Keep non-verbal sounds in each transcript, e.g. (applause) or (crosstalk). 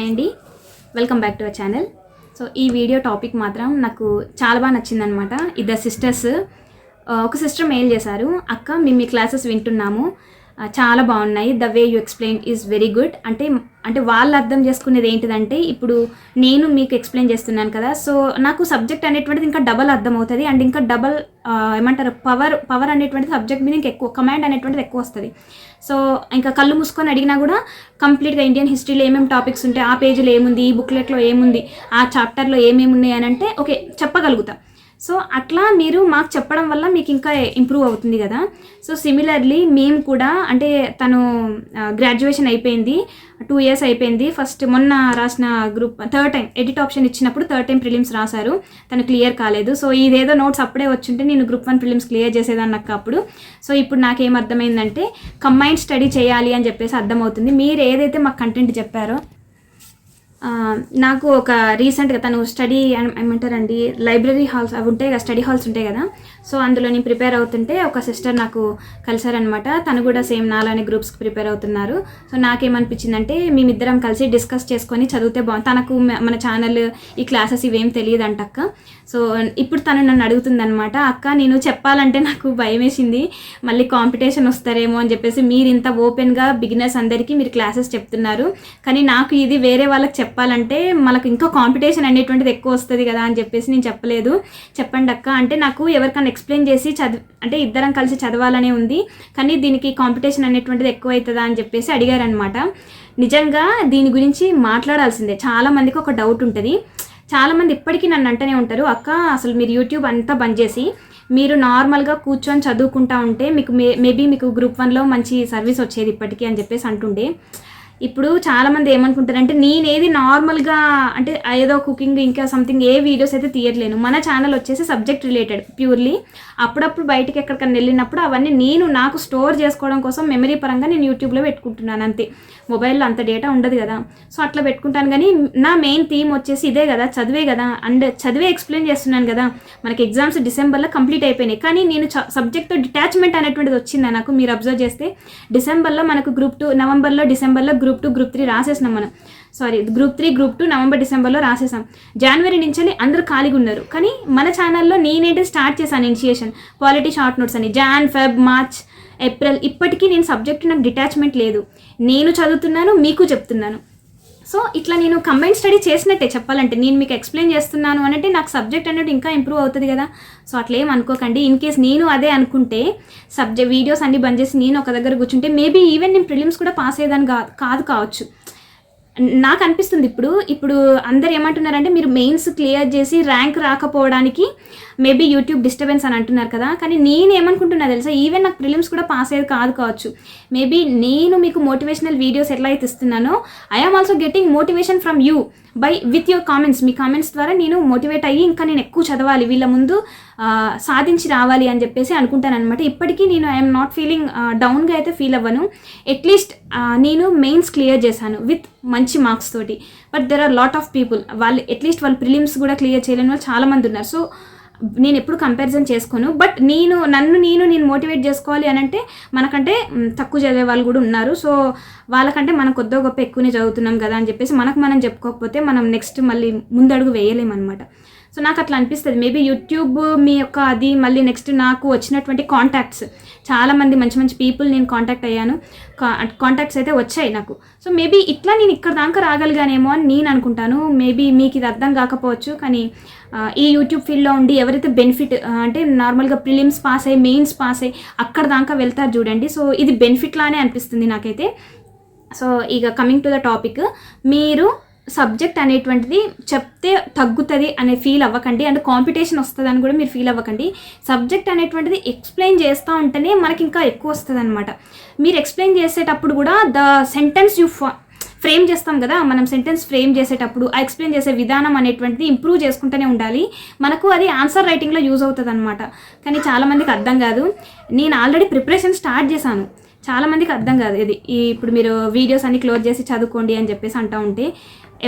Hi అండి. Welcome back to our channel so ఈ video topic మాత్రం నాకు చాలా బాగా నచ్చిందనమాట ఇద్దరు సిస్టర్స్ uh, ఒక సిస్టర్ మెయిల్ చేశారు. అక్క మేము మీ క్లాసెస్ వింటున్నాము. Uh, చాలా బాగున్నాయి. The way you explain is very good అంటే అంటే వాళ్ళు అర్థం చేసుకునేది ఏంటిదంటే ఇప్పుడు నేను మీకు ఎక్స్ప్లెయిన్ చేస్తున్నాను కదా సో నాకు సబ్జెక్ట్ అనేటువంటిది ఇంకా డబల్ అర్థం అవుతుంది అండ్ ఇంకా డబల్ ఏమంటారు పవర్ పవర్ అనేటువంటి సబ్జెక్ట్ మీద ఇంకా ఎక్కువ కమాండ్ అనేటువంటిది ఎక్కువ వస్తుంది. సో ఇంకా కళ్ళు మూసుకొని అడిగినా కూడా కంప్లీట్గా ఇండియన్ హిస్టరీలో ఏమేమి టాపిక్స్ ఉంటాయి ఆ పేజీలో ఏముంది ఈ బుక్లెట్లో ఏముంది ఆ చాప్టర్లో ఏమేమి ఉన్నాయి అని అంటే ఓకే చెప్పగలుగుతాం. సో అట్లా మీరు మాకు చెప్పడం వల్ల మీకు ఇంకా ఇంప్రూవ్ అవుతుంది కదా. సో సిమిలర్లీ మేము కూడా అంటే తను గ్రాడ్యుయేషన్ అయిపోయింది టూ ఇయర్స్ అయిపోయింది. ఫస్ట్ మొన్న రాసిన group third time edit option ఇచ్చినప్పుడు థర్డ్ టైం ప్రిలిమ్స్ రాశారు. తను క్లియర్ కాలేదు. సో ఇదేదో నోట్స్ అప్పుడే వచ్చింటే నేను గ్రూప్ వన్ ప్రిలిమ్స్ క్లియర్ చేసేదాన్ని నాకు అప్పుడు. సో ఇప్పుడు నాకేం అర్థమైందంటే కంబైన్డ్ స్టడీ చేయాలి అని చెప్పేసి అర్థమవుతుంది. మీరు ఏదైతే మాకు కంటెంట్ చెప్పారో నాకు ఒక రీసెంట్గా తను స్టడీ ఏమంటారండి లైబ్రరీ హాల్స్ అవి ఉంటాయి కదా స్టడీ హాల్స్ ఉంటాయి కదా. సో అందులో నేను ప్రిపేర్ అవుతుంటే ఒక సిస్టర్ నాకు కలిసారనమాట తను కూడా సేమ్ నాలానే గ్రూప్స్కి ప్రిపేర్ అవుతున్నారు. సో నాకేమనిపించిందంటే మేమిద్దరం కలిసి డిస్కస్ చేసుకొని చదివితే బాగుంది తనకు మన ఛానల్ ఈ క్లాసెస్ ఇవేం తెలియదు అంటక్క సో ఇప్పుడు తను నన్ను అడుగుతుందనమాట అక్క నేను చెప్పాలంటే నాకు భయం వేసింది మళ్ళీ కాంపిటీషన్ వస్తారేమో అని చెప్పేసి మీరు ఇంత ఓపెన్గా బిగినర్స్ అందరికీ మీరు క్లాసెస్ చెప్తున్నారు. కానీ నాకు ఇది వేరే వాళ్ళకి చెప్పాలంటే మనకు ఇంకా కాంపిటీషన్ అనేటువంటిది ఎక్కువ వస్తుంది కదా అని చెప్పేసి నేను చెప్పలేదు. చెప్పండి అక్క. అంటే నాకు ఎవరికైనా ఎక్స్ప్లెయిన్ చేసి చదివి అంటే ఇద్దరం కలిసి చదవాలనే ఉంది. కానీ దీనికి కాంపిటీషన్ అనేటువంటిది ఎక్కువ అవుతుందా అని చెప్పేసి అడిగారనమాట నిజంగా దీని గురించి మాట్లాడాల్సిందే. చాలామందికి ఒక డౌట్ ఉంటుంది. చాలామంది ఇప్పటికీ నన్ను అంటూనే ఉంటారు అక్క అసలు మీరు యూట్యూబ్ అంతా బంద్ చేసి మీరు నార్మల్గా కూర్చొని చదువుకుంటా ఉంటే మీకు మే మేబీ మీకు గ్రూప్ వన్లో మంచి సర్వీస్ వచ్చేది ఇప్పటికీ అని చెప్పేసి అంటుండే. ఇప్పుడు చాలామంది ఏమనుకుంటారంటే నేనేది నార్మల్గా అంటే ఏదో కుకింగ్ ఇంకా సంథింగ్ ఏ వీడియోస్ అయితే తీయట్లేను. మన ఛానల్ వచ్చేసి సబ్జెక్ట్ రిలేటెడ్ ప్యూర్లీ అప్పుడప్పుడు బయటికి ఎక్కడికైనా వెళ్ళినప్పుడు అవన్నీ నేను నాకు స్టోర్ చేసుకోవడం కోసం మెమరీ పరంగా నేను యూట్యూబ్లో పెట్టుకుంటున్నాను అంతే. మొబైల్లో అంత డేటా ఉండదు కదా. సో అట్లా పెట్టుకుంటాను కానీ నా మెయిన్ థీమ్ వచ్చేసి ఇదే కదా చదివే కదా. అండ్ చదివే ఎక్స్ప్లెయిన్ చేస్తున్నాను కదా. మనకి ఎగ్జామ్స్ డిసెంబర్లో కంప్లీట్ అయిపోయినాయి. కానీ నేను సబ్జెక్ట్తో డిటాచ్మెంట్ అనేటువంటిది వచ్చిందా నాకు మీరు అబ్జర్వ్ చేస్తే? డిసెంబర్లో మనకు గ్రూప్ టూ నవంబర్లో డిసెంబర్లో group group two group three రాసేసినాం మనం. Sorry group three group two November డిసెంబర్లో రాసేసాం. జనవరి నుంచి అందరూ ఖాళీగా ఉన్నారు. కానీ మన ఛానల్లో నేనైతే స్టార్ట్ చేశాను ఇనిషియేషన్ క్వాలిటీ షార్ట్ నోట్స్ అని. జాన్ ఫెబ్ మార్చ్ ఏప్రిల్ ఇప్పటికీ నేను సబ్జెక్ట్ నాకు డిటాచ్మెంట్ లేదు. నేను చదువుతున్నాను మీకు చెప్తున్నాను. సో ఇట్లా నేను కంబైన్ స్టడీ చేసినట్టే చెప్పాలంటే. నేను మీకు ఎక్స్ప్లెయిన్ చేస్తున్నాను అంటే నాకు సబ్జెక్ట్ అనేది ఇంకా ఇంప్రూవ్ అవుతుంది కదా. సో అట్లా ఏం అనుకోకండి. ఇన్ కేస్ నేను అదే అనుకుంటే సబ్జెక్ట్ వీడియోస్ అన్ని బంద్ చేసి నేను ఒక దగ్గర కూర్చుంటే మేబీ ఈవెన్ నేను ప్రిలిమ్స్ కూడా పాస్ అయ్యేదాన్ని కాదు కావచ్చు. నాకు అనిపిస్తుంది ఇప్పుడు ఇప్పుడు అందరు ఏమంటున్నారంటే మీరు మెయిన్స్ క్లియర్ చేసి ర్యాంక్ రాకపోవడానికి మేబీ యూట్యూబ్ డిస్టర్బెన్స్ అని అంటున్నారు కదా కానీ నేను ఏమనుకుంటున్నా తెలుసా ఈవెన్ నాకు ప్రిలిమ్స్ కూడా పాస్ అయ్యేది కాదు కావచ్చు. మేబీ నేను మీకు మోటివేషనల్ వీడియోస్ ఎట్లా అయితే ఇస్తున్నానో I am also getting motivation from you by with your comments me comments ద్వారా నేను మోటివేట్ అయ్యి ఇంకా నేను ఎక్కువ చదవాలి. వీళ్ళ ముందు సాధించి రావాలి అని చెప్పేసి అనుకుంటాను అనమాట ఇప్పటికీ నేను ఐఎమ్ నాట్ ఫీలింగ్ డౌన్గా అయితే ఫీల్ అవ్వను. అట్లీస్ట్ నేను మెయిన్స్ క్లియర్ చేశాను విత్ మంచి మార్క్స్ తోటి. But there are lot of people వాళ్ళు అట్లీస్ట్ వాళ్ళు ప్రిలిమ్స్ కూడా క్లియర్ చేయలేని వాళ్ళు చాలామంది ఉన్నారు. సో నేను ఎప్పుడు కంపారిజన్ చేసుకోను. బట్ నేను నన్ను నేను నేను మోటివేట్ చేసుకోవాలి అని అంటే మనకంటే తక్కువ చదివే వాళ్ళు కూడా ఉన్నారు. సో వాళ్ళకంటే మనం కొద్దో గొప్ప ఎక్కువనే చదువుతున్నాం కదా అని చెప్పేసి మనకు మనం చెప్పుకోకపోతే మనం నెక్స్ట్ మళ్ళీ ముందడుగు వేయలేమన్నమాట. సో నాకు అట్లా అనిపిస్తుంది. మేబీ యూట్యూబ్ మీ యొక్క అది మళ్ళీ నెక్స్ట్ నాకు వచ్చినటువంటి కాంటాక్ట్స్ చాలామంది మంచి మంచి పీపుల్ నేను కాంటాక్ట్ అయ్యాను. కాంటాక్ట్స్ అయితే వచ్చాయి నాకు. సో మేబీ ఇట్లా నేను ఇక్కడ దాకా రాగలిగానేమో అని నేను అనుకుంటాను. మేబీ మీకు ఇది అర్థం కాకపోవచ్చు కానీ ఈ యూట్యూబ్ ఫీల్డ్లో ఉండి ఎవరైతే బెనిఫిట్ అంటే నార్మల్గా ప్రిలిమ్స్ పాస్ అయ్యి మెయిన్స్ పాస్ అయ్యి అక్కడ దాకా వెళ్తారు చూడండి. సో ఇది బెనిఫిట్ లానే అనిపిస్తుంది నాకైతే. సో ఇక కమింగ్ టు ద టాపిక్ మీరు సబ్జెక్ట్ అనేటువంటిది చెప్తే తగ్గుతుంది అనే ఫీల్ అవ్వకండి. అండ్ కాంపిటీషన్ వస్తుంది అని కూడా మీరు ఫీల్ అవ్వకండి. సబ్జెక్ట్ అనేటువంటిది ఎక్స్ప్లెయిన్ చేస్తూ ఉంటేనే మనకి ఇంకా ఎక్కువ వస్తుంది అనమాట మీరు ఎక్స్ప్లెయిన్ చేసేటప్పుడు కూడా ద సెంటెన్స్ యూ ఫ్రేమ్ చేస్తాం కదా మనం సెంటెన్స్ ఫ్రేమ్ చేసేటప్పుడు ఆ ఎక్స్ప్లెయిన్ చేసే విధానం అనేటువంటిది ఇంప్రూవ్ చేసుకుంటూనే ఉండాలి. మనకు అది ఆన్సర్ రైటింగ్లో యూజ్ అవుతుంది అనమాట కానీ చాలామందికి అర్థం కాదు. నేను ఆల్రెడీ ప్రిపరేషన్ స్టార్ట్ చేశాను. చాలామందికి అర్థం కాదు. ఇది ఈ ఇప్పుడు మీరు వీడియోస్ అన్ని క్లోజ్ చేసి చదువుకోండి అని చెప్పేసి అంటూ ఉంటే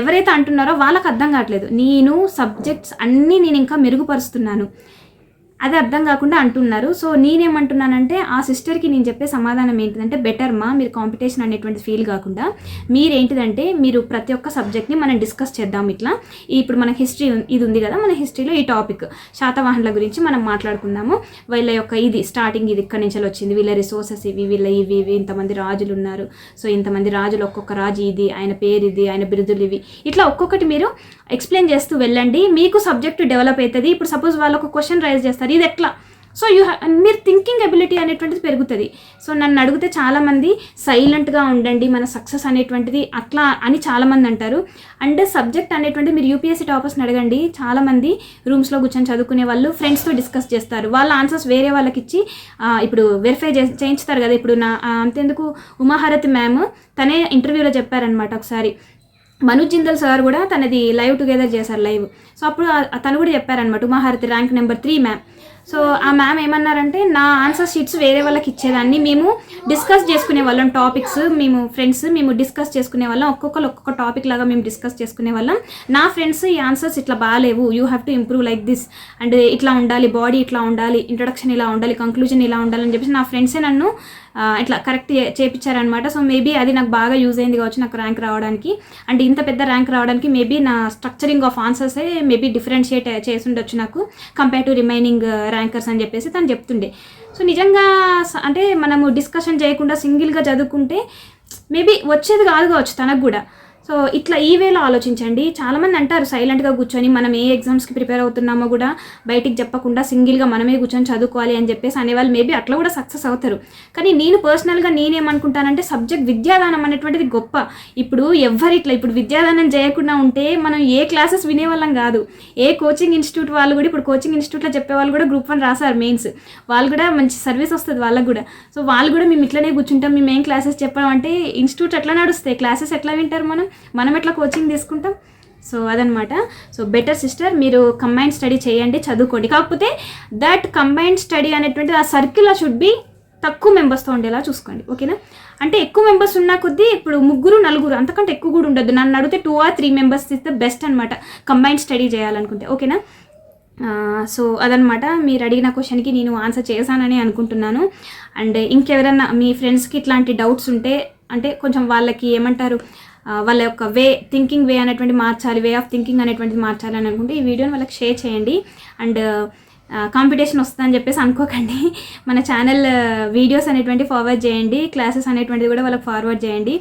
ఎవరైతే అంటున్నారో వాళ్ళకి అర్థం కావట్లేదు. నేను సబ్జెక్ట్స్ అన్నీ నేను ఇంకా మెరుగుపరుస్తున్నాను. అది అర్థం కాకుండా అంటున్నారు. సో నేనేమంటున్నానంటే ఆ సిస్టర్కి నేను చెప్పే సమాధానం ఏంటిదంటే బెటర్ మా మీరు కాంపిటీషన్ అనేటువంటి ఫీల్ కాకుండా మీరేంటిదంటే మీరు ప్రతి ఒక్క సబ్జెక్ట్ని మనం డిస్కస్ చేద్దాం ఇట్లా. ఇప్పుడు మన హిస్టరీ ఇది ఉంది కదా మన హిస్టరీలో ఈ టాపిక్. శాతవాహనుల గురించి మనం మాట్లాడుకుందాము. వీళ్ళ యొక్క ఇది స్టార్టింగ్ ఇది ఇక్కడి నుంచి వచ్చింది. వీళ్ళ రిసోర్సెస్ ఇవి వీళ్ళ ఇవి ఇవి ఇంతమంది రాజులు ఉన్నారు. సో ఇంతమంది రాజులు ఒక్కొక్క రాజు ఇది ఆయన పేరు ఇది ఆయన బిరుదులు ఇవి. ఇట్లా ఒక్కొక్కటి మీరు ఎక్స్ప్లెయిన్ చేస్తూ వెళ్ళండి. మీకు సబ్జెక్ట్ డెవలప్ అవుతుంది ఇప్పుడు సపోజ్ వాళ్ళు ఒక క్వశ్చన్ రైజ్ చేస్తారు. ఇది ఎట్లా సో యూ మీరు థింకింగ్ ఎబిలిటీ అనేటువంటిది పెరుగుతుంది. సో నన్ను అడిగితే చాలామంది సైలెంట్గా ఉండండి మన సక్సెస్ అనేటువంటిది అట్లా అని చాలామంది అంటారు. అండ్ సబ్జెక్ట్ అనేటువంటిది మీరు యూపీఎస్సీ టాపర్స్ని అడగండి. చాలామంది రూమ్స్లో కూర్చొని చదువుకునే వాళ్ళు ఫ్రెండ్స్తో డిస్కస్ చేస్తారు. వాళ్ళ ఆన్సర్స్ వేరే వాళ్ళకి ఇచ్చి ఇప్పుడు వెరిఫై చే చేయించుతారు కదా. ఇప్పుడు నా అంతేందుకు అంతెందుకు ఉమాహారతి మ్యామ్ తనే ఇంటర్వ్యూలో చెప్పారనమాట ఒకసారి. మను జిందల్ సార్ కూడా తనది లైవ్ టుగెదర్ చేశారు లైవ్. సో అప్పుడు తను కూడా చెప్పారనమాట Umaharathi rank number three ma'am. So ఆ మ్యామ్ ఏమన్నారంటే నా ఆన్సర్ షీట్స్ వేరే వాళ్ళకి ఇచ్చేదాన్ని. మేము డిస్కస్ చేసుకునే వాళ్ళం టాపిక్స్ మేము ఫ్రెండ్స్ మేము డిస్కస్ చేసుకునే వాళ్ళం. ఒక్కొక్కరు ఒక్కొక్క టాపిక్ లాగా మేము డిస్కస్ చేసుకునే వాళ్ళం. నా ఫ్రెండ్స్ ఈ ఆన్సర్స్ ఇట్లా బాగాలేవు. You have to improve like this. And ఇట్లా ఉండాలి బాడీ ఇట్లా ఉండాలి ఇంట్రొడక్షన్ ఇలా ఉండాలి కంక్లూజన్ ఇలా ఉండాలని చెప్పేసి నా ఫ్రెండ్సే నన్ను ఇట్లా కరెక్ట్ చేపించారనమాట సో మేబీ అది నాకు బాగా యూజ్ అయింది కావచ్చు నాకు ర్యాంక్ రావడానికి. అండ్ ఇంత పెద్ద ర్యాంక్ రావడానికి మేబీ నా స్ట్రక్చరింగ్ ఆఫ్ ఆన్సర్సే మేబీ డిఫరెన్షియేట్ చేసి ఉండొచ్చు నాకు కంపేర్ టు రిమైనింగ్ ర్యాంకర్స్ అని చెప్పేసి తను చెప్తుండే. సో నిజంగా అంటే మనము డిస్కషన్ చేయకుండా సింగిల్గా చదువుకుంటే మేబీ వచ్చేది కాదు కావచ్చు తనకు కూడా. సో ఇట్లా ఈ వేలో ఆలోచించండి. చాలామంది అంటారు సైలెంట్గా కూర్చొని మనం ఏ ఎగ్జామ్స్కి ప్రిపేర్ అవుతున్నామో కూడా బయటికి చెప్పకుండా సింగిల్గా మనమే కూర్చొని చదువుకోవాలి అని చెప్పేసి అనేవాళ్ళు మేబీ అట్లా కూడా సక్సెస్ అవుతారు. కానీ నేను పర్సనల్గా నేనేమనుకుంటానంటే సబ్జెక్ట్ విద్యాదానం అనేటువంటిది గొప్ప. ఇప్పుడు ఎవ్వరు ఇట్లా ఇప్పుడు విద్యాదానం చేయకుండా ఉంటే మనం ఏ క్లాసెస్ వినేవాళ్ళం కాదు. ఏ కోచింగ్ ఇన్స్టిట్యూట్ వాళ్ళు కూడా ఇప్పుడు కోచింగ్ ఇన్స్టిట్యూట్లో చెప్పే వాళ్ళు కూడా గ్రూప్ వన్ రాశారు మెయిన్స్ వాళ్ళు కూడా మంచి సర్వీస్ వస్తుంది వాళ్ళకు కూడా. సో వాళ్ళు కూడా మేము ఇట్లనే కూర్చుంటాం మేము ఏం క్లాసెస్ చెప్పడం అంటే ఇన్స్టిట్యూట్ ఎట్లా నడుస్తాయి? క్లాసెస్ ఎట్లా వింటారు మనం? మనం ఎట్లా కోచింగ్ తీసుకుంటాం? సో అదనమాట సో బెటర్ సిస్టర్ మీరు కంబైన్ స్టడీ చేయండి చదువుకోండి. కాకపోతే దట్ కంబైన్ స్టడీ అనేటువంటిది ఆ సర్కిల్ షుడ్ బి తక్కువ మెంబర్స్తో ఉండేలా చూసుకోండి. ఓకేనా? అంటే ఎక్కువ మెంబర్స్ ఉన్న కొద్దీ ఇప్పుడు ముగ్గురు నలుగురు అంతకంటే ఎక్కువ కూడా ఉండదు నన్ను అడిగితే టూ ఆర్ త్రీ మెంబర్స్ ఇస్తే బెస్ట్ అనమాట కంబైన్ స్టడీ చేయాలనుకుంటే. ఓకేనా? సో అదనమాట మీరు అడిగిన క్వశ్చన్కి నేను ఆన్సర్ చేశానని అనుకుంటున్నాను. అండ్ ఇంకెవరన్నా మీ ఫ్రెండ్స్కి ఇట్లాంటి డౌట్స్ ఉంటే అంటే కొంచెం వాళ్ళకి ఏమంటారు? వాళ్ళ యొక్క వే థింకింగ్ వే అనేటువంటి మార్చాలి వే ఆఫ్ థింకింగ్ అనేటువంటిది మార్చాలి అని అనుకుంటే ఈ వీడియోని వాళ్ళకి షేర్ చేయండి. అండ్ కాంపిటీషన్ వస్తుందని చెప్పేసి అనుకోకండి. (laughs) మన ఛానల్ వీడియోస్ అనేటువంటి ఫార్వర్డ్ చేయండి. క్లాసెస్ అనేటువంటిది కూడా వాళ్ళకి ఫార్వర్డ్ చేయండి.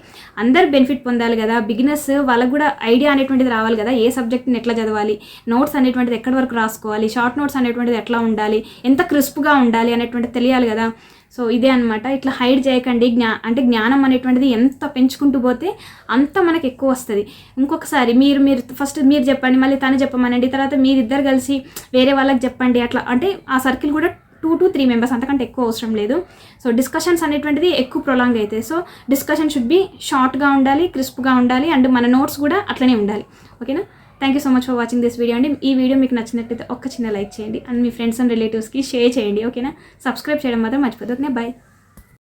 అందరు బెనిఫిట్ పొందాలి కదా. బిగినర్స్ వాళ్ళకు కూడా ఐడియా అనేటువంటిది రావాలి కదా. ఏ సబ్జెక్ట్ని ఎట్లా చదవాలి? నోట్స్ అనేటువంటిది ఎక్కడి వరకు రాసుకోవాలి? షార్ట్ నోట్స్ అనేటువంటిది ఎట్లా ఉండాలి? ఎంత క్రిస్ప్గా ఉండాలి అనేటువంటిది తెలియాలి కదా. సో ఇదే అనమాట ఇట్లా హైడ్ చేయకండి. జ్ఞా అంటే జ్ఞానం అనేటువంటిది ఎంత పెంచుకుంటూ పోతే అంత మనకు ఎక్కువ వస్తుంది. ఇంకొకసారి మీరు మీరు ఫస్ట్ మీరు చెప్పండి మళ్ళీ తను చెప్పమనండి తర్వాత మీరిద్దరు కలిసి వేరే వాళ్ళకి చెప్పండి అట్లా. అంటే ఆ సర్కిల్ కూడా టూ టు త్రీ మెంబర్స్ అంతకంటే ఎక్కువ అవసరం లేదు. సో డిస్కషన్స్ అనేటువంటిది ఎక్కువ ప్రొలాంగ్ అవుతాయి సో డిస్కషన్ షుడ్ బి షార్ట్గా ఉండాలి క్రిస్ప్గా ఉండాలి అండ్ మన నోట్స్ కూడా అట్లనే ఉండాలి. ఓకేనా thank you so much for watching this video అండి ఈ వీడియో మీకు నచ్చినట్లయితే ఒక్క చిన్న లైక్ చేయండి. అండ్ మీ ఫ్రెండ్స్ అండ్ రిలేటివ్స్కి షేర్ చేయండి. ఓకేనా సబ్స్క్రైబ్ చేయడం మాత్రం మర్చిపోతుంది ఓకే బాయ్